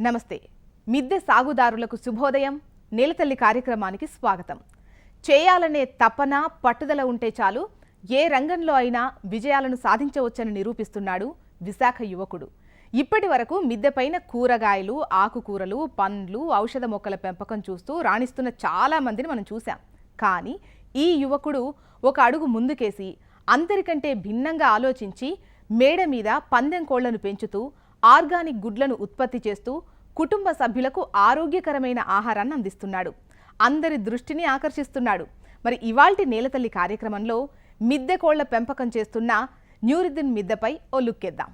నమస్తే. మిద్దె సాగుదారులకు శుభోదయం. నేలతల్లి కార్యక్రమానికి స్వాగతం. చేయాలనే తపన పట్టుదల ఉంటే చాలు. ఏ రంగంలో అయినా విజయాలను సాధించవచ్చని నిరూపిస్తున్నాడు విశాఖ యువకుడు. ఇప్పటి వరకు మిద్దెపైన కూరగాయలు ఆకుకూరలు పండ్లు ఔషధ మొక్కల పెంపకం చూస్తూ రాణిస్తున్న చాలా మందిని మనం చూశాం. కానీ ఈ యువకుడు ఒక అడుగు ముందుకేసి అందరికంటే భిన్నంగా ఆలోచించి మేడ మీద పందెం కోళ్ళను పెంచుతూ ఆర్గానిక్ గుడ్లను ఉత్పత్తి చేస్తూ కుటుంబ సభ్యులకు ఆరోగ్యకరమైన ఆహారాన్ని అందిస్తున్నాడు. అందరి దృష్టిని ఆకర్షిస్తున్నాడు. మరి ఇవాల్టి నేలతల్లి కార్యక్రమంలో మిద్దె కోళ్ళ పెంపకం చేస్తున్న న్యూరిద్దీన్ మిద్దెపై ఓ లుక్కేద్దాం.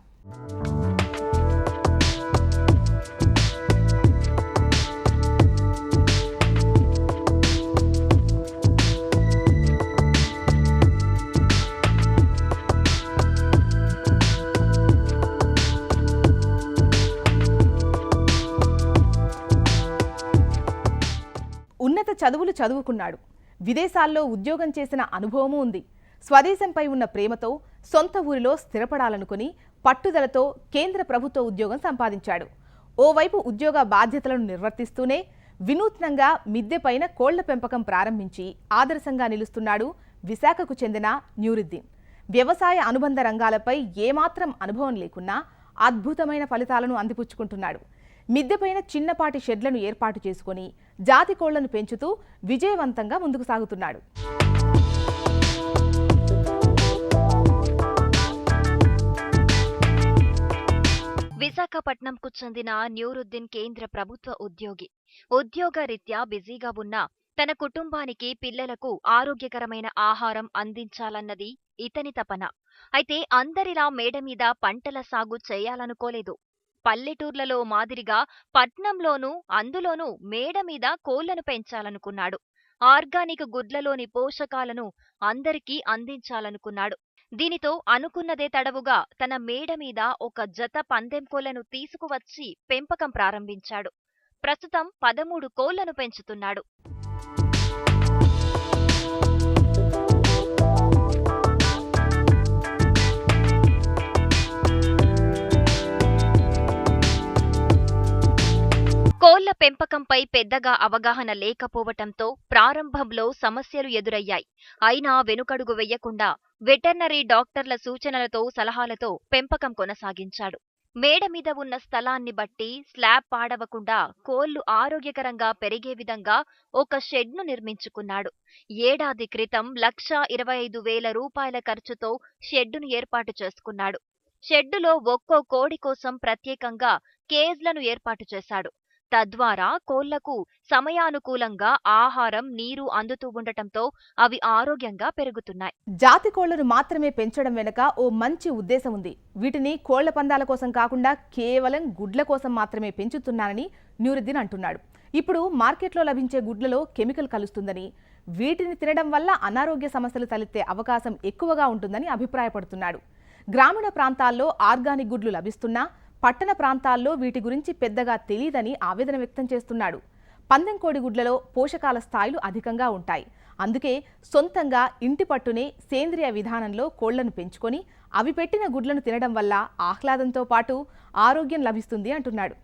ఉన్నత చదువులు చదువుకున్నాడు. విదేశాల్లో ఉద్యోగం చేసిన అనుభవమూ ఉంది. స్వదేశంపై ఉన్న ప్రేమతో సొంత ఊరిలో స్థిరపడాలనుకుని పట్టుదలతో కేంద్ర ప్రభుత్వ ఉద్యోగం సంపాదించాడు. ఓవైపు ఉద్యోగ బాధ్యతలను నిర్వర్తిస్తూనే వినూత్నంగా మిద్దెపైన కోళ్ళ పెంపకం ప్రారంభించి ఆదర్శంగా నిలుస్తున్నాడు విశాఖకు చెందిన న్యూరుద్దీన్. వ్యవసాయ అనుబంధ రంగాలపై ఏమాత్రం అనుభవం లేకున్నా అద్భుతమైన ఫలితాలను అందిపుచ్చుకుంటున్నాడు. మిద్దెపైన చిన్నపాటి షెడ్లను ఏర్పాటు చేసుకుని జాతి కోళ్ళను పెంచుతూ విజయవంతంగా ముందుకు సాగుతున్నాడు. విశాఖపట్నంకు చెందిన న్యూరుద్దీన్ కేంద్ర ప్రభుత్వ ఉద్యోగి. ఉద్యోగరీత్యా బిజీగా ఉన్న తన కుటుంబానికి పిల్లలకు ఆరోగ్యకరమైన ఆహారం అందించాలన్నది ఇతని తపన. అయితే అందరిలా మేడ మీద పంటల సాగు చేయాలనుకోలేదు. పల్లెటూర్లలో మాదిరిగా పట్నంలోనూ అందులోనూ మేడ మీద కోళ్ళను పెంచాలనుకున్నాడు. ఆర్గానిక్ గుడ్లలోని పోషకాలను అందరికీ అందించాలనుకున్నాడు. దీనితో అనుకున్నదే తడవుగా తన మేడ మీద ఒక జత పందెం కోళ్ళను తీసుకువచ్చి పెంపకం ప్రారంభించాడు. ప్రస్తుతం పదమూడు కోళ్ళను పెంచుతున్నాడు. కోళ్ళ పెంపకంపై పెద్దగా అవగాహన లేకపోవటంతో ప్రారంభంలో సమస్యలు ఎదురయ్యాయి. అయినా వెనుకడుగు వెయ్యకుండా వెటర్నరీ డాక్టర్ల సూచనలతో సలహాలతో పెంపకం కొనసాగించాడు. మేడ మీద ఉన్న స్థలాన్ని బట్టి స్లాబ్ పాడవకుండా కోళ్ళు ఆరోగ్యకరంగా పెరిగే విధంగా ఒక షెడ్ను నిర్మించుకున్నాడు. ఏడాది క్రితం లక్షా ఇరవై ఐదు వేల రూపాయల ఖర్చుతో షెడ్డును ఏర్పాటు చేసుకున్నాడు. షెడ్డులో ఒక్కో కోడి కోసం ప్రత్యేకంగా కేజ్లను ఏర్పాటు చేశాడు. తద్వారా కోళ్ళకు సమయానుకూలంగా ఆహారం నీరు అందుతూ ఉండటంతో అవి ఆరోగ్యంగా పెరుగుతున్నాయి. జాతి కోళ్ళను మాత్రమే పెంచడం వెనుక ఓ మంచి ఉద్దేశం ఉంది. వీటిని కోళ్ళ పందాల కోసం కాకుండా కేవలం గుడ్ల కోసం మాత్రమే పెంచుతున్నానని న్యూరుద్దీన్ అంటున్నాడు. ఇప్పుడు మార్కెట్లో లభించే గుడ్లలో కెమికల్ కలుస్తుందని వీటిని తినడం వల్ల అనారోగ్య సమస్యలు తలెత్తే అవకాశం ఎక్కువగా ఉంటుందని అభిప్రాయపడుతున్నాడు. గ్రామీణ ప్రాంతాల్లో ఆర్గానిక్ గుడ్లు లభిస్తున్నా పట్టణ ప్రాంతాల్లో వీటి గురించి పెద్దగా తెలియదని ఆవేదన వ్యక్తం చేస్తున్నాడు. పందెం కోడి గుడ్లలో పోషకాల స్థాయిలు అధికంగా ఉంటాయి. అందుకే సొంతంగా ఇంటి పట్టునే సేంద్రియ విధానంలో కోళ్ళను పెంచుకొని అవి పెట్టిన గుడ్లను తినడం వల్ల ఆహ్లాదంతో పాటు ఆరోగ్యం లభిస్తుంది అంటున్నాడు.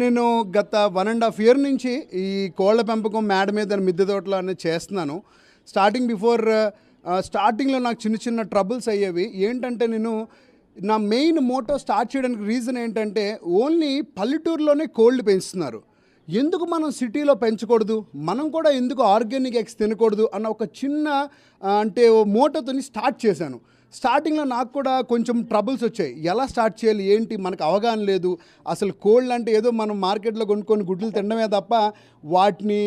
నేను గత వన్ అండ్ హాఫ్ ఇయర్ నుంచి ఈ కోళ్ళ పెంపకం మేడ మీద మిద్దె తోటలో అనేది చేస్తున్నాను. స్టార్టింగ్ బిఫోర్ స్టార్టింగ్లో నాకు చిన్న చిన్న ట్రబుల్స్ అయ్యేవి. ఏంటంటే నేను నా మెయిన్ మోటో స్టార్ట్ చేయడానికి రీజన్ ఏంటంటే ఓన్లీ పల్లెటూరులోనే కోల్డ్ పెంచుతున్నారు. ఎందుకు మనం సిటీలో పెంచకూడదు? మనం కూడా ఎందుకు ఆర్గానిక్ ఎగ్స్ తినకూడదు? అన్న ఒక చిన్న అంటే మోటోతో మోటోతోని స్టార్ట్ చేశాను. స్టార్టింగ్లో నాకు కూడా కొంచెం ట్రబుల్స్ వచ్చాయి. ఎలా స్టార్ట్ చేయాలి? ఏంటి? మనకు అవగాహన లేదు. అసలు కోళ్ళు అంటే ఏదో మనం మార్కెట్లో కొనుక్కొని గుడ్లు తినడమే తప్ప వాటిని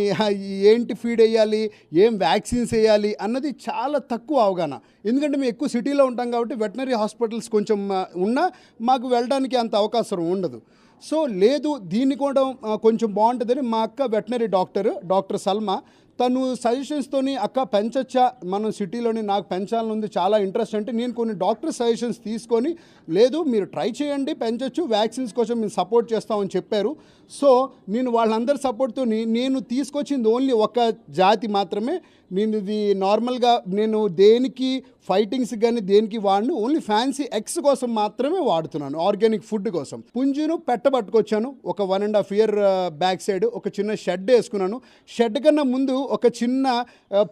ఏంటి ఫీడ్ వేయాలి? ఏం వ్యాక్సిన్స్ వేయాలి? అన్నది చాలా తక్కువ అవగాహన. ఎందుకంటే మేము ఎక్కువ సిటీలో ఉంటాం కాబట్టి వెటనరీ హాస్పిటల్స్ కొంచెం ఉన్నా మాకు వెళ్ళడానికి అంత అవకాశం ఉండదు. సో లేదు దీన్ని కూడా కొంచెం బాగుంటుందని మా అక్క వెటనరీ డాక్టర్ డాక్టర్ సల్మా తను సజెషన్స్తోని అక్క పెంచొచ్చా? మనం సిటీలోని నాకు పెంచాలని ఉంది చాలా ఇంట్రెస్ట్ అంటే నేను కొన్ని డాక్టర్ సజెషన్స్ తీసుకొని లేదు మీరు ట్రై చేయండి పెంచొచ్చు వ్యాక్సిన్స్ కోసం మేము సపోర్ట్ చేస్తామని చెప్పారు. సో నేను వాళ్ళందరి సపోర్ట్తో నేను తీసుకొచ్చింది ఓన్లీ ఒక జాతి మాత్రమే. నేను ఇది నార్మల్గా నేను దేనికి ఫైటింగ్స్ కానీ దేనికి వాడిను ఓన్లీ ఫ్యాన్సీ ఎగ్స్ కోసం మాత్రమే వాడుతున్నాను ఆర్గానిక్ ఫుడ్ కోసం. పుంజును పెట్టబట్టుకొచ్చాను ఒక one and half year back side ఒక చిన్న షెడ్ వేసుకున్నాను. షెడ్ కన్నా ముందు ఒక చిన్న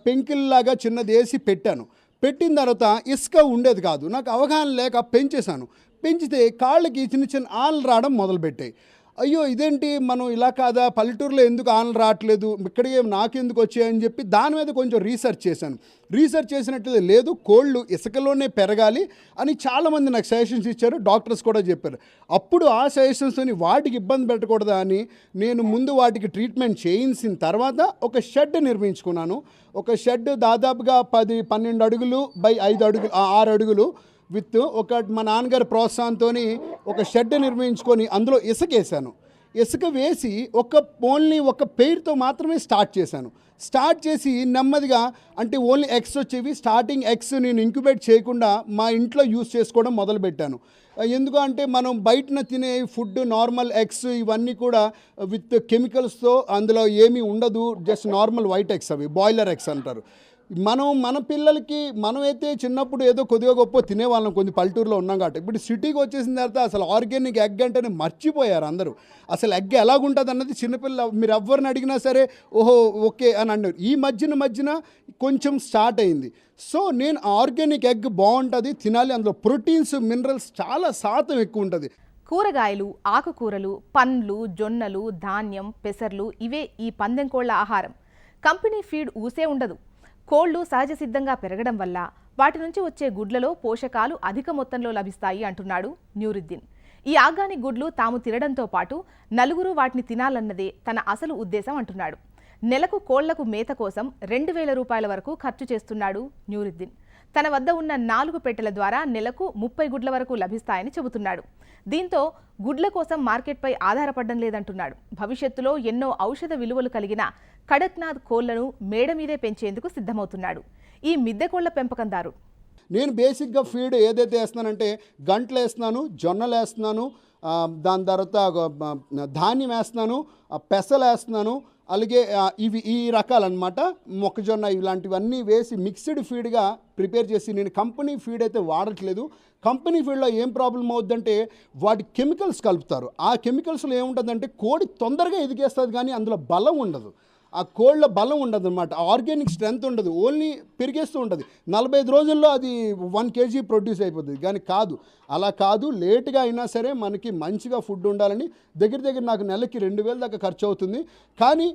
పెంకిల్ లాగా చిన్నది వేసి పెట్టాను. పెట్టిన తర్వాత ఇసుక ఉండేది కాదు నాకు అవగాహన లేక పెంచేశాను. పెంచితే కాళ్ళకి చిన్న చిన్న ఆలు రావడం మొదలుపెట్టాయి. అయ్యో ఇదేంటి? మనం ఇలా కాదా? పల్లెటూరులో ఎందుకు ఆనలు రావట్లేదు? ఇక్కడికి నాకెందుకు వచ్చాయని చెప్పి దాని మీద కొంచెం రీసెర్చ్ చేశాను. రీసెర్చ్ చేసినట్లయితే లేదు కోళ్ళు ఇసుకలోనే పెరగాలి అని చాలామంది నాకు సజెషన్స్ ఇచ్చారు డాక్టర్స్ కూడా చెప్పారు. అప్పుడు ఆ సజెషన్స్తోని వాటికి ఇబ్బంది పెట్టకూడదా అని నేను ముందు వాటికి ట్రీట్మెంట్ చేయించిన తర్వాత ఒక షెడ్ నిర్మించుకున్నాను. ఒక షెడ్ దాదాపుగా పది పన్నెండు అడుగులు బై ఐదు అడుగులు ఆరు అడుగులు విత్ ఒక మా నాన్నగారి ప్రోత్సాహంతో ఒక షెడ్ నిర్మించుకొని అందులో ఇసుక వేసాను ఇసుక వేసి ఒక ఓన్లీ ఒక పెయిర్తో మాత్రమే స్టార్ట్ చేశాను. స్టార్ట్ చేసి నెమ్మదిగా అంటే ఓన్లీ ఎగ్స్ వచ్చేవి స్టార్టింగ్ ఎగ్స్ నేను ఇంక్యుబేట్ చేయకుండా మా ఇంట్లో యూస్ చేసుకోవడం మొదలుపెట్టాను. ఎందుకు అంటే మనం బయటన తినే ఫుడ్ నార్మల్ ఎగ్స్ ఇవన్నీ కూడా విత్ కెమికల్స్తో అందులో ఏమీ ఉండదు జస్ట్ నార్మల్ వైట్ ఎగ్స్ అవి బాయిలర్ ఎగ్స్ అంటారు. మనం మన పిల్లలకి మనమైతే చిన్నప్పుడు ఏదో కొద్దిగా గొప్ప తినేవాళ్ళం కొన్ని పల్లెటూరులో ఉన్నాం కాబట్టి. ఇప్పుడు సిటీకి వచ్చేసిన తర్వాత అసలు ఆర్గానిక్ ఎగ్ అంటేనే మర్చిపోయారు అందరూ. అసలు ఎగ్ ఎలాగుంటుంది అన్నది చిన్నపిల్ల మీరు ఎవరిని అడిగినా సరే ఓహో ఓకే అని అన్నారు. ఈ మధ్యన మధ్యన కొంచెం స్టార్ట్ అయింది. సో నేను ఆర్గానిక్ ఎగ్ బాగుంటుంది తినాలి అందులో ప్రోటీన్స్ మినరల్స్ చాలా శాతం ఎక్కువ ఉంటుంది. కూరగాయలు ఆకుకూరలు పండ్లు జొన్నలు ధాన్యం పెసర్లు ఇవే ఈ పందెం కోళ్ళ ఆహారం. కంపెనీ ఫీడ్ ఊసే ఉండదు. కోళ్ళు సహజ సిద్ధంగా పెరగడం వల్ల వాటి నుంచి వచ్చే గుడ్లలో పోషకాలు అధిక మొత్తంలో లభిస్తాయి అంటున్నాడు న్యూరుద్దీన్. ఈ ఆర్గానిక్ గుడ్లు తాము తినడంతో పాటు నలుగురు వాటిని తినాలన్నదే తన అసలు ఉద్దేశం అంటున్నాడు. నెలకు కోళ్ళకు మేత కోసం రెండు వేల రూపాయల వరకు ఖర్చు చేస్తున్నాడు న్యూరుద్దీన్. తన వద్ద ఉన్న నాలుగు పెట్టెల ద్వారా నెలకు ముప్పై గుడ్ల వరకు లభిస్తాయని చెబుతున్నాడు. దీంతో గుడ్ల కోసం మార్కెట్పై ఆధారపడడం లేదంటున్నాడు. భవిష్యత్తులో ఎన్నో ఔషధ విలువలు కలిగిన కడక్నాథ్ కోళ్ళను మేడ మీదే పెంచేందుకు సిద్ధమవుతున్నాడు. ఈ మిద్దె కోళ్ళ పెంపకందారు నేను బేసిక్గా ఫీడ్ ఏదైతే వేస్తున్నానంటే గంటలు వేస్తున్నాను జొన్నలు వేస్తున్నాను దాని తర్వాత ధాన్యం వేస్తున్నాను పెసలు వేస్తున్నాను అలాగే ఇవి ఈ రకాలన్నమాట. మొక్కజొన్న ఇలాంటివన్నీ వేసి మిక్స్డ్ ఫీడ్గా ప్రిపేర్ చేసి నేను కంపెనీ ఫీడ్ అయితే వాడట్లేదు. కంపెనీ ఫీడ్లో ఏం ప్రాబ్లం అవుద్దంటే వాటి కెమికల్స్ కలుపుతారు. ఆ కెమికల్స్లో ఏముంటుందంటే కోడి తొందరగా ఎదిగేస్తుంది కానీ అందులో బలం ఉండదు. ఆ కోళ్ళ బలం ఉండదు అనమాట ఆర్గానిక్ స్ట్రెంత్ ఉండదు. ఓన్లీ పెరిగేస్తూ ఉంటుంది. నలభై ఐదు రోజుల్లో అది వన్ కేజీ ప్రొడ్యూస్ అయిపోతుంది కానీ కాదు. అలా కాదు. లేట్గా అయినా సరే మనకి మంచిగా ఫుడ్ ఉండాలని దగ్గర దగ్గర నాకు నెలకి రెండు వేల దాకా ఖర్చు అవుతుంది. కానీ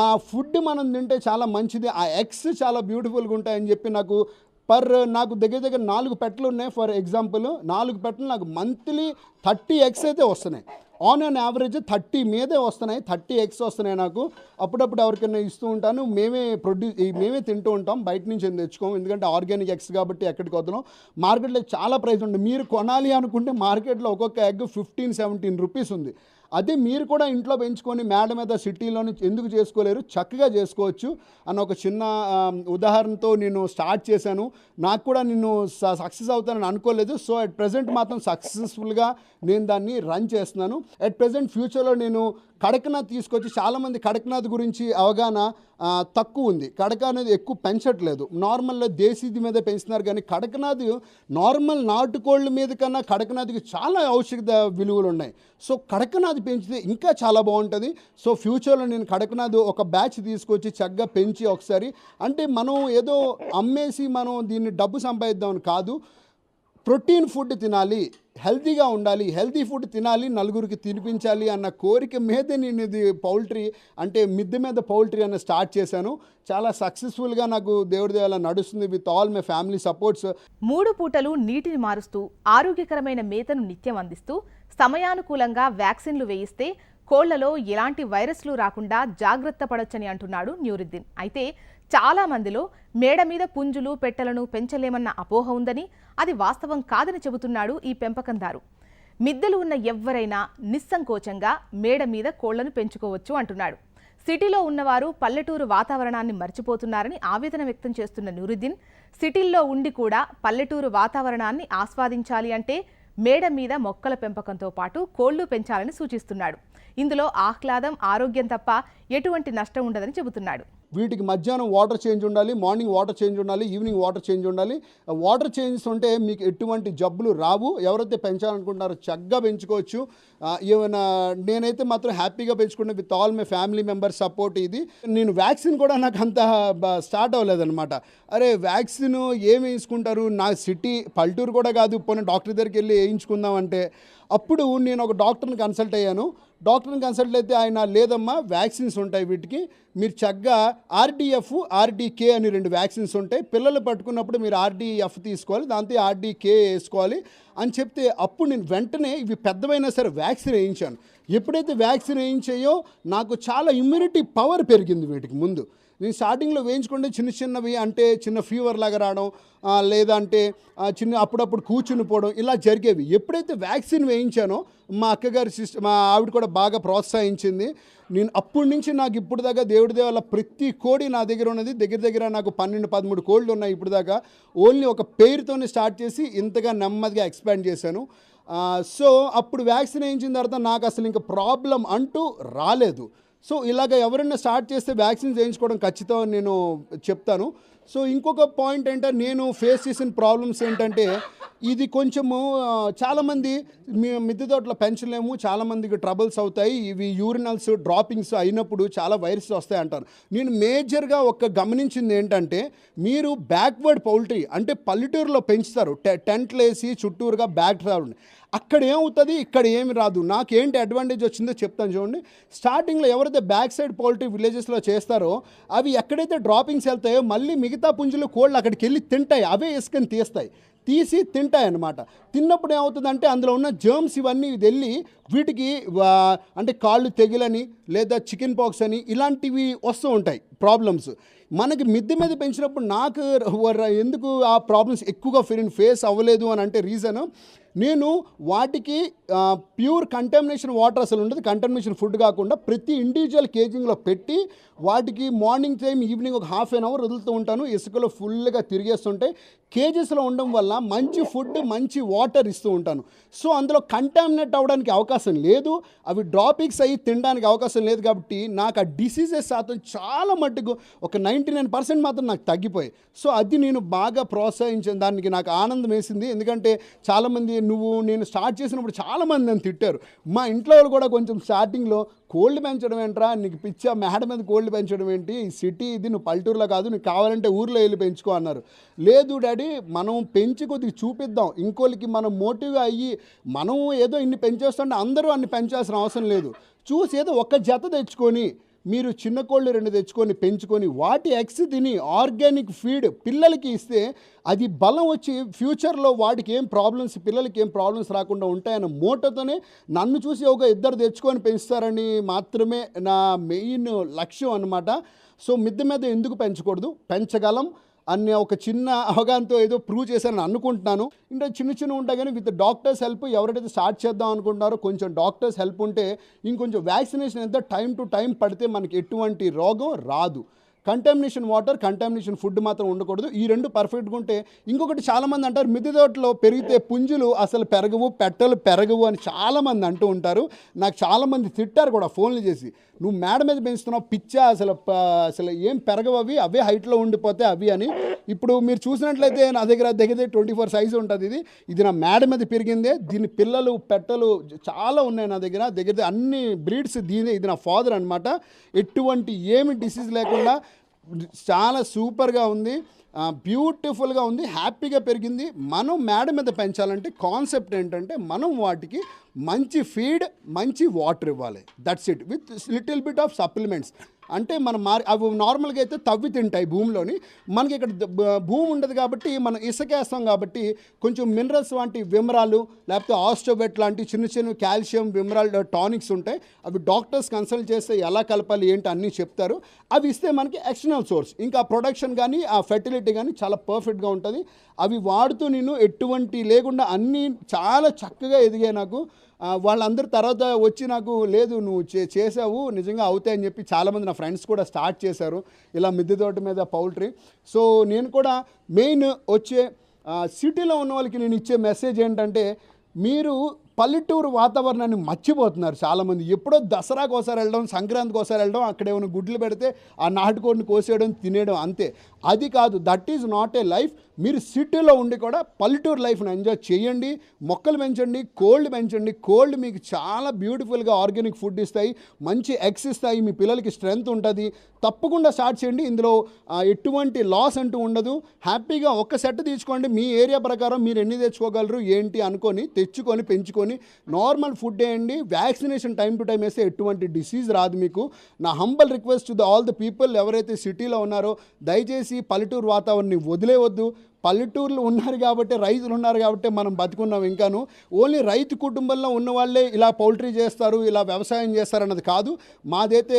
మా ఫుడ్ మనం తింటే చాలా మంచిది. ఆ ఎగ్స్ చాలా బ్యూటిఫుల్గా ఉంటాయని చెప్పి నాకు పర్ నాకు దగ్గర దగ్గర నాలుగు పెట్టలు ఉన్నాయి. ఫర్ ఎగ్జాంపుల్ నాలుగు పెట్టలు నాకు మంత్లీ థర్టీ ఎగ్స్ అయితే వస్తున్నాయి. ఆన్ అన్ యావరేజ్ థర్టీ మీదే వస్తున్నాయి థర్టీ ఎగ్స్ వస్తున్నాయి నాకు. అప్పుడప్పుడు ఎవరికైనా ఇస్తూ ఉంటాను. మేమే ప్రొడ్యూస్ మేమే తింటూ ఉంటాం. బయట నుంచి ఏం తెచ్చుకోము. ఎందుకంటే ఆర్గానిక్ ఎగ్స్ కాబట్టి ఎక్కడికి వద్దాం మార్కెట్లో చాలా ప్రైస్ ఉంటుంది మీరు కొనాలి అనుకుంటే మార్కెట్లో ఒక్కొక్క ఎగ్ ఫిఫ్టీన్ సెవెంటీన్ రూపీస్ ఉంది. అదే మీరు కూడా ఇంట్లో పెంచుకొని మేడ మీద సిటీలోని ఎందుకు చేసుకోలేరు? చక్కగా చేసుకోవచ్చు. అన్న ఒక చిన్న ఉదాహరణతో నేను స్టార్ట్ చేశాను. నాకు కూడా నేను సక్సెస్ అవుతానని అనుకోలేదు. సో అట్ ప్రజెంట్ మాత్రం సక్సెస్ఫుల్గా నేను దాన్ని రన్ చేస్తున్నాను. అట్ ప్రజెంట్ ఫ్యూచర్లో నేను కడక్నాథ్ తీసుకొచ్చి చాలామంది కడక్నాథ్ గురించి అవగాహన తక్కువ ఉంది. కడక అనేది ఎక్కువ పెంచట్లేదు. నార్మల్లో దేశీది మీద పెంచుతున్నారు కానీ కడకనాథ్ నార్మల్ నాటుకోళ్ళ మీద కన్నా కడకనాథ్కి చాలా ఔషధ విలువలు ఉన్నాయి సో కడకనాథ్ పెంచితే ఇంకా చాలా బాగుంటుంది. సో ఫ్యూచర్లో నేను కడకనాథ్ ఒక బ్యాచ్ తీసుకొచ్చి చక్కగా పెంచి ఒకసారి అంటే మనం ఏదో అమ్మేసి మనం దీన్ని డబ్బు సంపాదిద్దామని కాదు. ప్రోటీన్ ఫుడ్ తినాలి హెల్తీగా ఉండాలి హెల్తీ ఫుడ్ తినాలి నలుగురికి తినిపించాలి అన్న కోరిక మీద నేను ఇది పౌల్ట్రీ అంటే మిద్దె మీద పౌల్ట్రీ అన్న స్టార్ట్ చేశాను. చాలా సక్సెస్ఫుల్గా నాకు దేవుడి దేవాల నడుస్తుంది. With all my family supports. మూడు పూటలు నీటిని మారుస్తూ ఆరోగ్యకరమైన మేతను నిత్యం అందిస్తూ సమయానుకూలంగా వ్యాక్సిన్లు వేయిస్తే కోళ్ళలో ఎలాంటి వైరస్లు రాకుండా జాగ్రత్త పడొచ్చని అంటున్నాడు న్యూరుద్దీన్. అయితే చాలా మందిలో మేడ మీద పుంజులు పెట్టెలను పెంచలేమన్న అపోహ ఉందని అది వాస్తవం కాదని చెబుతున్నాడు ఈ పెంపకందారు. మిద్దెలు ఉన్న ఎవ్వరైనా నిస్సంకోచంగా మేడ మీద కోళ్ళను పెంచుకోవచ్చు అంటున్నాడు. సిటీలో ఉన్నవారు పల్లెటూరు వాతావరణాన్ని మర్చిపోతున్నారని ఆవేదన వ్యక్తం చేస్తున్న నూరుద్దీన్ సిటీల్లో ఉండి కూడా పల్లెటూరు వాతావరణాన్ని ఆస్వాదించాలి అంటే మేడ మీద మొక్కల పెంపకంతో పాటు కోళ్ళు పెంచాలని సూచిస్తున్నాడు. ఇందులో ఆహ్లాదం ఆరోగ్యం తప్ప ఎటువంటి నష్టం ఉండదని చెబుతున్నాడు. వీటికి మధ్యాహ్నం వాటర్ చేంజ్ ఉండాలి మార్నింగ్ వాటర్ చేంజ్ ఉండాలి ఈవినింగ్ వాటర్ చేంజ్ ఉండాలి. వాటర్ చేంజ్ ఉంటే మీకు ఎటువంటి జబ్బులు రావు. ఎవరైతే పెంచాలనుకుంటున్నారో చక్కగా పెంచుకోవచ్చు. ఏమైనా నేనైతే మాత్రం హ్యాపీగా పెంచుకున్న with all my family members support ఇది. నేను వ్యాక్సిన్ కూడా నాకు అంత స్టార్ట్ అవ్వలేదన్నమాట. అరే వ్యాక్సిన్ ఏమి వేయించుకుంటారు? నా సిటీ పల్లెటూరు కూడా కాదు. పోనీ డాక్టర్ దగ్గరికి వెళ్ళి వేయించుకుందాం అంటే అప్పుడు నేను ఒక డాక్టర్ని కన్సల్ట్ అయ్యాను. డాక్టర్ని కన్సల్ట్ అయితే ఆయన లేదమ్మా వ్యాక్సిన్స్ ఉంటాయి వీటికి. మీరు చక్కగా ఆర్డీఎఫ్ ఆర్డీకే అని రెండు వ్యాక్సిన్స్ ఉంటాయి. పిల్లలు పట్టుకున్నప్పుడు మీరు ఆర్డీఎఫ్ తీసుకోవాలి దాంతో ఆర్డీకే వేసుకోవాలి అని చెప్తే అప్పుడు నేను వెంటనే ఇవి పెద్దవైనా సరే వ్యాక్సిన్ వేయించాను. ఎప్పుడైతే వ్యాక్సిన్ వేయించాయో నాకు చాలా ఇమ్యూనిటీ పవర్ పెరిగింది వీటికి ముందు. నేను స్టార్టింగ్లో వేయించుకుంటే చిన్న చిన్నవి అంటే చిన్న ఫీవర్ లాగా రావడం లేదంటే చిన్న అప్పుడప్పుడు కూర్చుని పోవడం ఇలా జరిగేవి. ఎప్పుడైతే వ్యాక్సిన్ వేయించానో మా అక్కగారి సిస్టర్ మా ఆవిడ కూడా బాగా ప్రోత్సహించింది. నేను అప్పటి నుంచి నాకు ఇప్పుడు దాకా దేవుడి దేవాల ప్రతి కోడి నా దగ్గర ఉన్నది. దగ్గర దగ్గర నాకు పన్నెండు పదమూడు కోళ్ళు ఉన్నాయి ఇప్పుడు దాకా. ఓన్లీ ఒక పేరుతోనే స్టార్ట్ చేసి ఇంతగా నెమ్మదిగా ఎక్స్పాండ్ చేశాను. సో అప్పుడు వ్యాక్సిన్ వేయించిన తర్వాత నాకు అసలు ఇంకా ప్రాబ్లం అంటూ రాలేదు. సో ఇలాగ ఎవరైనా స్టార్ట్ చేస్తే వ్యాక్సిన్ చేయించుకోవడం ఖచ్చితం అని నేను చెప్తాను. సో ఇంకొక పాయింట్ ఏంటంటే నేను ఫేస్ చేసిన ప్రాబ్లమ్స్ ఏంటంటే ఇది కొంచెము చాలామంది మీ మిద్దె తోటలో పెంచలేము చాలామందికి ట్రబుల్స్ అవుతాయి ఇవి యూరినల్స్ డ్రాపింగ్స్ అయినప్పుడు చాలా వైరస్ వస్తాయి అంటారు. నేను మేజర్గా ఒక గమనించింది ఏంటంటే మీరు బ్యాక్వర్డ్ పౌల్ట్రీ అంటే పల్లెటూరులో పెంచుతారు టె టెంట్లు వేసి చుట్టూరుగా బ్యాక్ రావాలి అక్కడ ఏమవుతుంది ఇక్కడ ఏమి రాదు. నాకు ఏంటి అడ్వాంటేజ్ వచ్చిందో చెప్తాను చూడండి. స్టార్టింగ్లో ఎవరైతే బ్యాక్ సైడ్ పౌల్ట్రీ విలేజెస్లో చేస్తారో అవి ఎక్కడైతే డ్రాపింగ్స్ వెళ్తాయో మళ్ళీ మిగతా పుంజులు కోళ్ళు అక్కడికి వెళ్ళి తింటాయి అవే ఇసుకని తీస్తాయి. తీసి తింటాయి అన్నమాట తిన్నప్పుడు ఏమవుతుందంటే అందులో ఉన్న జర్మ్స్ ఇవన్నీ వెళ్ళి వీటికి అంటే కాళ్ళు తెగిలని లేదా చికెన్ పాక్స్ అని ఇలాంటివి వస్తూ ఉంటాయి ప్రాబ్లమ్స్ మనకి మిద్దె మీద పెంచినప్పుడు నాకు ఎందుకు ఆ ప్రాబ్లమ్స్ ఎక్కువగా ఫీలింగ్ ఫేస్ అవ్వలేదు అని అంటే రీజన్ నేను వాటికి ప్యూర్ కంటామినేషన్ వాటర్ అసలు ఉండదు. కంటామినేషన్ ఫుడ్ కాకుండా ప్రతి ఇండివిజువల్ కేజింగ్లో పెట్టి వాటికి మార్నింగ్ టైం ఈవినింగ్ ఒక హాఫ్ అన్ అవర్ వదులుతూ ఉంటాను. ఇసుకలో ఫుల్గా తిరిగేస్తుంటాయి కేజెస్లో ఉండడం వల్ల మంచి ఫుడ్ మంచి వాటర్ ఇస్తూ ఉంటాను. సో అందులో కంటామినేట్ అవ్వడానికి అవకాశం లేదు. అవి డ్రాపిక్స్ అయ్యి తినడానికి అవకాశం లేదు కాబట్టి నాకు ఆ డిసీజెస్ శాతం చాలా మట్టుకు ఒక నైంటీ నైన్ పర్సెంట్ మాత్రం నాకు తగ్గిపోయాయి. సో అది నేను బాగా ప్రోత్సహించిన దానికి నాకు ఆనందం వేసింది. ఎందుకంటే చాలామంది నువ్వు నేను స్టార్ట్ చేసినప్పుడు చాలామంది నన్ను తిట్టారు. మా ఇంట్లో వాళ్ళు కూడా కొంచెం స్టార్టింగ్లో కోల్డ్ పెంచడం ఏంట్రా? నీకు పిచ్చా మేడ మీద కోల్డ్ పెంచడం ఏంటి? సిటీ ఇది నువ్వు పల్లెటూరులో కాదు నీకు కావాలంటే ఊర్లో వెళ్ళి పెంచుకో అన్నారు. లేదు డాడీ మనం పెంచి కొద్దిగా చూపిద్దాం. ఇంకోళ్ళకి మనం మోటివ్ అయ్యి మనం ఏదో ఇన్ని పెంచేస్తుంటే అందరూ అన్ని పెంచాల్సిన అవసరం లేదు. చూసి ఏదో ఒక జత తెచ్చుకొని మీరు చిన్న కోళ్ళు రెండు తెచ్చుకొని పెంచుకొని వాటి ఎగ్స్ తిని ఆర్గానిక్ ఫీడ్ పిల్లలకి ఇస్తే అది బలం వచ్చి ఫ్యూచర్లో వాటికి ఏం ప్రాబ్లమ్స్ పిల్లలకి ఏం ప్రాబ్లమ్స్ రాకుండా ఉంటాయన్న మూటతోనే నన్ను చూసి ఒక ఇద్దరు తెచ్చుకొని పెంచుతారని మాత్రమే నా మెయిన్ లక్ష్యం అన్నమాట. సో మిద్దె మీద ఎందుకు పెంచకూడదు? పెంచగలం. అనే ఒక చిన్న అవగాహనతో ఏదో ప్రూవ్ చేశానని అనుకుంటున్నాను. ఇంకా చిన్న చిన్న ఉంటాయి కానీ విత్ డాక్టర్స్ హెల్ప్ ఎవరైతే స్టార్ట్ చేద్దాం అనుకుంటున్నారో కొంచెం డాక్టర్స్ హెల్ప్ ఉంటే ఇంకొంచెం వ్యాక్సినేషన్ ఎంత టైం టు టైం పడితే మనకి ఎటువంటి రోగం రాదు. కంటామినేషన్ వాటర్ కంటామినేషన్ ఫుడ్ మాత్రం ఉండకూడదు. ఈ రెండు పర్ఫెక్ట్గా ఉంటే ఇంకొకటి చాలామంది అంటారు మిద్దె తోటలో పెరిగితే పుంజులు అసలు పెరగవు పెట్టలు పెరగవు అని చాలామంది అంటూ ఉంటారు. నాకు చాలామంది తిట్టారు కూడా ఫోన్లు చేసి. నువ్వు మేడ మీద పెంచుతున్నావు పిచ్చా అసలు అసలు ఏం పెరగవు అవి అవే హైట్లో ఉండిపోతే అవి అని. ఇప్పుడు మీరు చూసినట్లయితే నా దగ్గర దగ్గర ట్వంటీ ఫోర్ సైజు ఉంటుంది ఇది. ఇది నా మేడ మీద పెరిగిందే దీని పిల్లలు పెట్టలు చాలా ఉన్నాయి నా దగ్గర. దగ్గర దగ్గర అన్ని బ్రీడ్స్ దీని ఇది నా ఫాదర్ అనమాట ఎటువంటి ఏమి డిసీజ్ లేకుండా చాలా సూపర్గా ఉంది. బ్యూటిఫుల్గా ఉంది హ్యాపీగా పెరిగింది. మనం మేడ మీద పెంచాలంటే కాన్సెప్ట్ ఏంటంటే మనం వాటికి మంచి ఫీడ్ మంచి వాటర్ ఇవ్వాలి. That's it with little bit of supplements అంటే మనం మారి అవి నార్మల్గా అయితే తవ్వి తింటాయి భూమిలోని. మనకి ఇక్కడ భూమి ఉండదు కాబట్టి మనం ఇసుకేస్తాం కాబట్టి కొంచెం మినరల్స్ వంటి విమరాలు లేకపోతే ఆస్టోబెట్ లాంటి చిన్న చిన్న కాల్షియం విమరాల్ టానిక్స్ ఉంటాయి. అవి డాక్టర్స్ కన్సల్ట్ చేస్తే ఎలా కలపాలి ఏంటి అన్నీ చెప్తారు. అవి ఇస్తే మనకి ఎక్స్టర్నల్ సోర్స్ ఇంకా ప్రొడక్షన్ కానీ ఆ ఫెర్టిలిటీ కానీ చాలా పర్ఫెక్ట్గా ఉంటుంది. అవి వాడుతూ నేను ఎటువంటి లేకుండా అన్నీ చాలా చక్కగా ఎదిగాయి నాకు. వాళ్ళందరి వాళ్ళందరూ తర్వాత వచ్చి నాకు లేదు నువ్వు చే చేసావు నిజంగా అవుతాయని చెప్పి చాలామంది నా ఫ్రెండ్స్ కూడా స్టార్ట్ చేశారు. ఇలా మిద్దె తోట మీద పౌల్ట్రీ. సో నేను కూడా మెయిన్ వచ్చే సిటీలో ఉన్న వాళ్ళకి నేను ఇచ్చే మెసేజ్ ఏంటంటే మీరు పల్లెటూరు వాతావరణాన్ని మర్చిపోతున్నారు చాలామంది. ఎప్పుడో దసరాకు ఒకసారి వెళ్ళడం సంక్రాంతికి ఒకసారి వెళ్ళడం అక్కడ ఏమైనా గుడ్లు పెడితే ఆ నాటుకోడిని కోసేయడం తినేయడం అంతే. అది కాదు that is not a life. మీరు సిటీలో ఉండి కూడా పల్లెటూరు లైఫ్ని ఎంజాయ్ చేయండి మొక్కలు పెంచండి కోల్డ్ పెంచండి. కోల్డ్ మీకు చాలా బ్యూటిఫుల్గా ఆర్గానిక్ ఫుడ్ ఇస్తాయి మంచి ఎగ్స్ ఇస్తాయి మీ పిల్లలకి స్ట్రెంగ్త్ ఉంటుంది. తప్పకుండా స్టార్ట్ చేయండి. ఇందులో ఎటువంటి లాస్ అంటూ ఉండదు. హ్యాపీగా ఒక్క సెట్ తీసుకోండి. మీ ఏరియా ప్రకారం మీరు ఎన్ని తెచ్చుకోగలరు ఏంటి అనుకొని తెచ్చుకొని పెంచుకొని నార్మల్ ఫుడ్ వేయండి. వ్యాక్సినేషన్ టైం టు టైం వేస్తే ఎటువంటి డిసీజ్ రాదు మీకు. నా humble request to the all the people ఎవరైతే సిటీలో ఉన్నారో దయచేసి పల్లెటూరు వాతావరణాన్ని వదిలేవద్దు. పల్లెటూరులో ఉన్నారు కాబట్టి రైతులు ఉన్నారు కాబట్టి మనం బతుకున్నాం ఇంకాను. ఓన్లీ రైతు కుటుంబంలో ఉన్న వాళ్ళే ఇలా పౌల్ట్రీ చేస్తారు ఇలా వ్యవసాయం చేస్తారు అన్నది కాదు. మాదైతే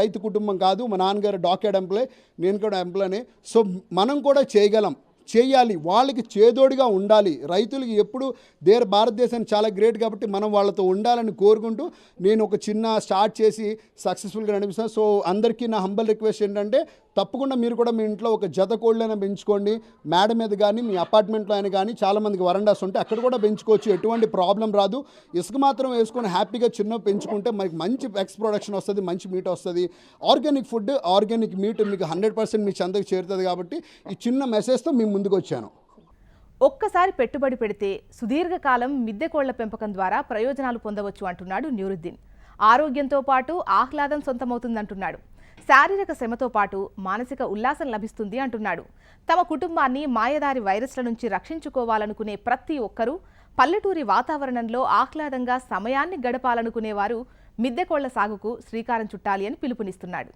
రైతు కుటుంబం కాదు. మా నాన్నగారు డాక్యార్డ్ ఎంప్లాయ్ నేను కూడా ఎంప్లాయ్ సో మనం కూడా చేయగలం. చేయాలి వాళ్ళకి చేదోడిగా ఉండాలి. రైతులకి ఎప్పుడు దేర్ భారతదేశానికి చాలా గ్రేట్ కాబట్టి మనం వాళ్ళతో ఉండాలని కోరుకుంటూ నేను ఒక చిన్న స్టార్ట్ చేసి సక్సెస్ఫుల్గా నడిపిస్తాను సో అందరికీ నా హంబల్ రిక్వెస్ట్ ఏంటంటే తప్పకుండా మీరు కూడా మీ ఇంట్లో ఒక జత కోళ్ళైనా పెంచుకోండి. మేడ మీద కానీ మీ అపార్ట్మెంట్లో అయినా కానీ చాలామందికి వరండాస్ ఉంటే అక్కడ కూడా పెంచుకోవచ్చు. ఎటువంటి ప్రాబ్లం రాదు. ఇసుక మాత్రం వేసుకొని హ్యాపీగా చిన్న పెంచుకుంటే మనకి మంచి ఎక్స్ ప్రొడక్షన్ వస్తుంది మంచి మీట్ వస్తుంది. ఆర్గానిక్ ఫుడ్ ఆర్గానిక్ మీట్ మీకు హండ్రెడ్ పర్సెంట్ మీ చెందకి చేరుతుంది కాబట్టి ఈ చిన్న మెసేజ్తో మీ ముందుకు వచ్చాను ఒక్కసారి పెట్టుబడి పెడితే సుదీర్ఘకాలం మిద్దె కోళ్ళ పెంపకం ద్వారా ప్రయోజనాలు పొందవచ్చు అంటున్నాడు న్యూరుద్దీన్ ఆరోగ్యంతో పాటు ఆహ్లాదం సొంతమవుతుందంటున్నాడు. శారీరక శ్రమతో పాటు మానసిక ఉల్లాసం లభిస్తుంది అంటున్నాడు. తమ కుటుంబాన్ని మాయదారి వైరస్ల నుంచి రక్షించుకోవాలనుకునే ప్రతి ఒక్కరూ పల్లెటూరి వాతావరణంలో ఆహ్లాదంగా సమయాన్ని గడపాలనుకునేవారు మిద్దెకోళ్ళ సాగుకు శ్రీకారం చుట్టాలి అని పిలుపునిస్తున్నాడు.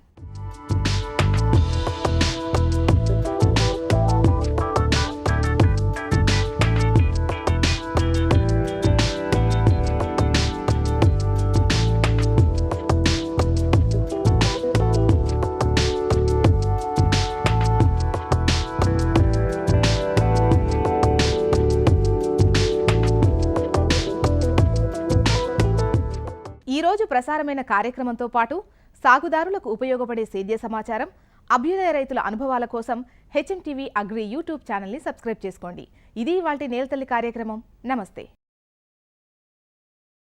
ప్రసారమైన కార్యక్రమంతో పాటు సాగుదారులకు ఉపయోగపడే సేద్య సమాచారం అభ్యుదయ రైతుల అనుభవాల కోసం హెచ్ఎం టీవీ అగ్రి యూట్యూబ్ ఛానల్ని సబ్స్క్రైబ్ చేసుకోండి. ఇది వాటి నేలతల్లి కార్యక్రమం. నమస్తే.